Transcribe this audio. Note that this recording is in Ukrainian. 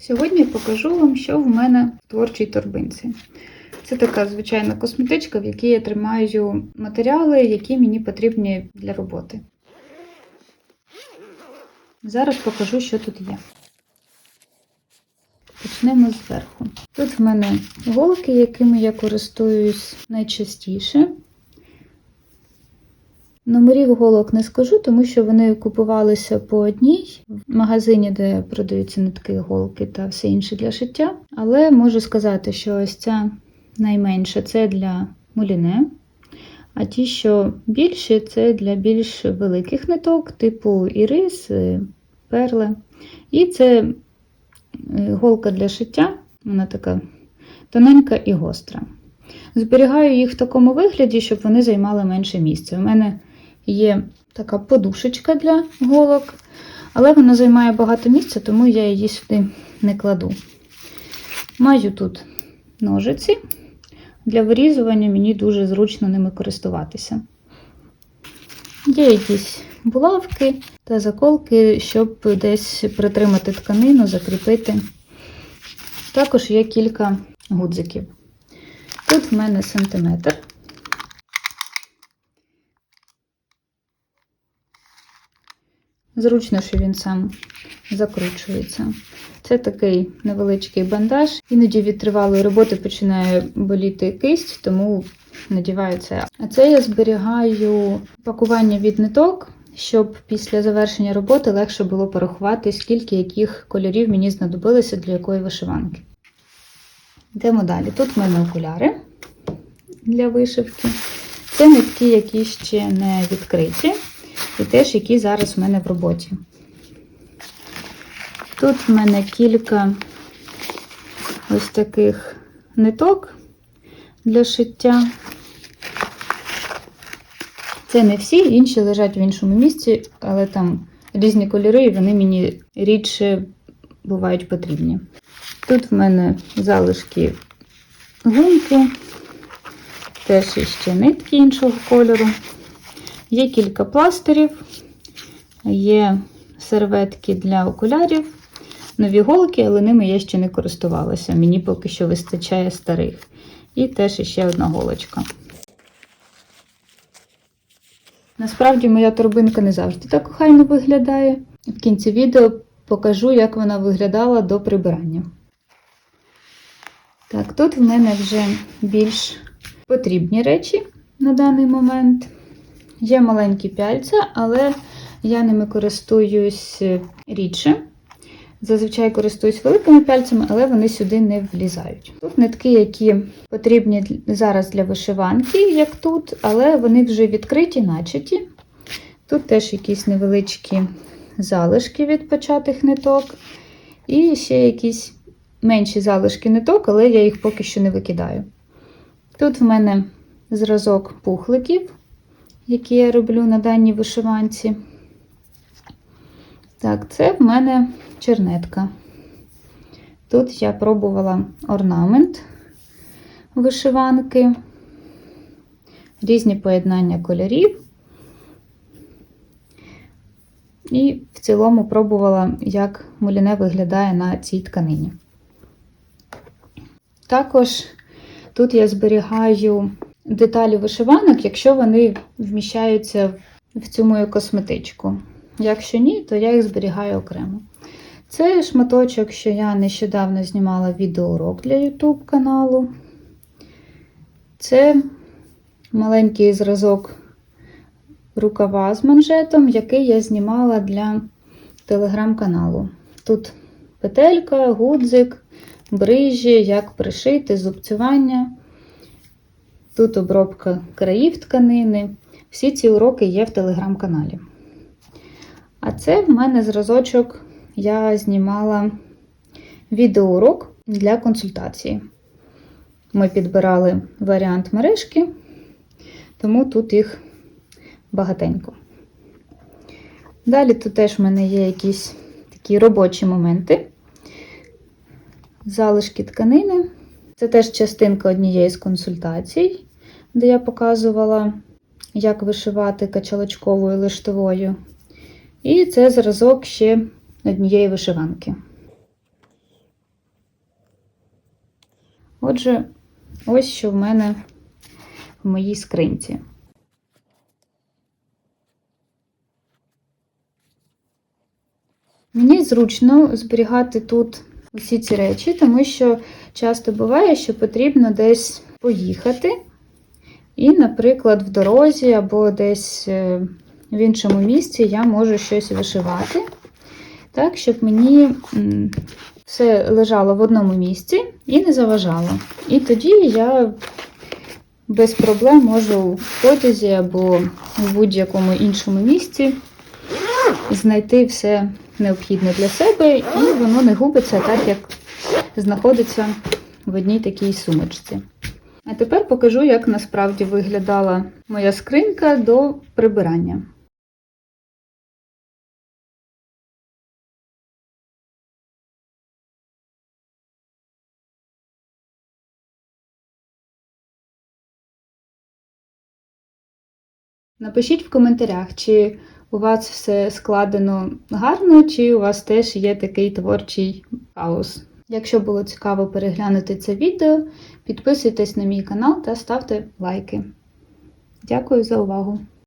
Сьогодні покажу вам, що в мене в творчій торбинці. Це така звичайна косметичка, в якій я тримаю матеріали, які мені потрібні для роботи. Зараз покажу, що тут є. Почнемо зверху. Тут в мене голки, якими я користуюсь найчастіше. Номерів голок не скажу, тому що вони купувалися по одній в магазині, де продаються нитки, голки та все інше для шиття. Але можу сказати, що ось ця найменша це для муліне, а ті, що більші, це для більш великих ниток, типу ірис, е, перли. І це е, голка для шиття, вона така тоненька і гостра. Зберігаю їх в такому вигляді, щоб вони займали менше місця. У мене є така подушечка для голок, але вона займає багато місця, тому я її сюди не кладу. Маю тут ножиці. Для вирізування мені дуже зручно ними користуватися. Є якісь булавки та заколки, щоб десь притримати тканину, закріпити. Також є кілька гудзиків. Тут в мене сантиметр. Зручно, що він сам закручується. Це такий невеличкий бандаж. Іноді від тривалої роботи починає боліти кисть, тому надіваю це. А це я зберігаю пакування від ниток, щоб після завершення роботи легше було порахувати, скільки яких кольорів мені знадобилося для якої вишиванки. Йдемо далі. Тут в мене окуляри для вишивки. Це нитки, які ще не відкриті, і теж які зараз в мене в роботі. Тут в мене кілька ось таких ниток для шиття. Це не всі, інші лежать в іншому місці, але там різні кольори, і вони мені рідше бувають потрібні. Тут в мене залишки гумки, теж іще нитки іншого кольору. Є кілька пластирів, є серветки для окулярів, нові голки, але ними я ще не користувалася. Мені поки що вистачає старих. І теж іще одна голочка. Насправді моя торбинка не завжди так охайно виглядає. В кінці відео покажу, як вона виглядала до прибирання. Так, тут в мене вже більш потрібні речі на даний момент. Є маленькі пяльця, але я ними користуюсь рідше. Зазвичай користуюсь великими пяльцями, але вони сюди не влізають. Тут нитки, які потрібні зараз для вишиванки, як тут, але вони вже відкриті, начаті. Тут теж якісь невеличкі залишки від початих ниток. І ще якісь менші залишки ниток, але я їх поки що не викидаю. Тут в мене зразок пухликів, які я роблю на даній вишиванці. Так, це в мене чернетка. Тут я пробувала орнамент вишиванки, різні поєднання кольорів. І в цілому пробувала, як муліне виглядає на цій тканині. Також тут я зберігаю деталі вишиванок, якщо вони вміщаються в цю мою косметичку. Якщо ні, то я їх зберігаю окремо. Це шматочок, що я нещодавно знімала відеоурок для YouTube каналу. Це маленький зразок рукава з манжетом, який я знімала для телеграм-каналу. Тут петелька, гудзик, брижі, як пришити, зубцювання. Тут обробка країв тканини. Всі ці уроки є в телеграм-каналі. А це в мене зразочок, я знімала відеоурок для консультації. Ми підбирали варіант мережки, тому тут їх багатенько. Далі тут теж в мене є якісь такі робочі моменти, залишки тканини. Це теж частинка однієї з консультацій, де я показувала, як вишивати качалочковою лиштовою. І це зразок ще однієї вишиванки. Отже, ось що в мене в моїй скринці. Мені зручно зберігати тут усі ці речі, тому що часто буває, що потрібно десь поїхати. І, наприклад, в дорозі або десь е, в іншому місці я можу щось вишивати, так, щоб мені все лежало в одному місці і не заважало. І тоді я без проблем можу в потязі або в будь-якому іншому місці знайти все необхідне для себе, і воно не губиться так, як знаходиться в одній такій сумочці. А тепер покажу, як насправді виглядала моя скринька до прибирання. Напишіть в коментарях, чи у вас все складено гарно, чи у вас теж є такий творчий хаос. Якщо було цікаво переглянути це відео, підписуйтесь на мій канал та ставте лайки. Дякую за увагу!